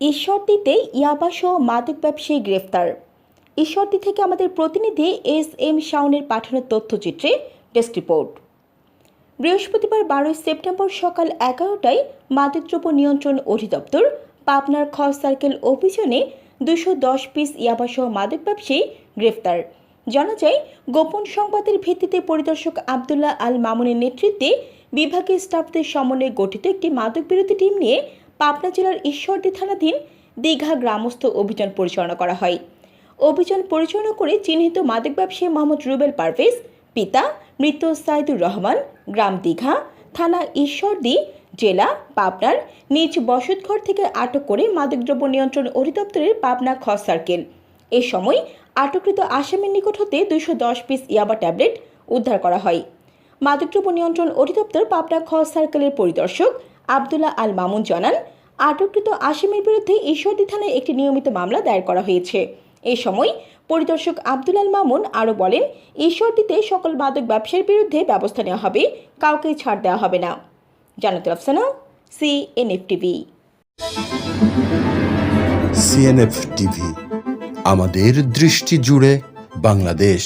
ঈশ্বরদীতে ইয়াবাসহ মাদক ব্যবসায়ী গ্রেফতার। ঈশ্বরদী থেকে আমাদের প্রতিনিধি এস এম শাওনের পাঠানো তথ্যচিত্রে ডেস্ক রিপোর্ট। বৃহস্পতিবার বারোই সেপ্টেম্বর সকাল এগারোটায় মাদকদ্রব্য নিয়ন্ত্রণ অধিদপ্তর পাবনার খ সার্কেল অভিযানে দুশো দশ পিস ইয়াবাসহ মাদক ব্যবসায়ী গ্রেফতার। জানা যায়, গোপন সংবাদের ভিত্তিতে পরিদর্শক আবদুল্লাহ আল মামুনের নেতৃত্বে বিভাগীয় স্টাফদের সমন্বয়ে গঠিত একটি মাদক বিরোধী টিম নিয়ে পাবনা জেলার ঈশ্বরদী থানাধীন দীঘা গ্রামস্থ অভিযান পরিচালনা করা হয়। অভিযান পরিচালনা করে চিহ্নিত মাদক ব্যবসায়ী মোহাম্মদ রুবেল পারভেজ, পিতা মৃত সাইদুর রহমান, গ্রাম দীঘা, থানা ঈশ্বরদী, জেলা পাবনার নিজ বসতঘর থেকে আটক করে মাদকদ্রব্য নিয়ন্ত্রণ অধিদপ্তরের পাবনা খ সার্কেল। এ সময় আটককৃত আসামির নিকট হতে দুশো দশ পিস ইয়াবা ট্যাবলেট উদ্ধার করা হয়। মাদকদ্রব্য নিয়ন্ত্রণ অধিদপ্তর পাবনা খ সার্কেলের পরিদর্শক আবদুল্লাহ আল মামুন জানান, আটককৃত আসামির বিরুদ্ধে ঈশ্বরদী থানায় একটি নিয়মিত মামলা দায়ের করা হয়েছে। এ সময় পরিদর্শক আব্দুল আল মামুন আরও বলেন, ঈশ্বরদীতে সকল মাদক ব্যবসার বিরুদ্ধে ব্যবস্থা নেওয়া হবে কাউকে ছাড় দেওয়া হবে না। Jannatul Afsana C NF TV CNF TV আমাদের দৃষ্টি জুড়ে বাংলাদেশ।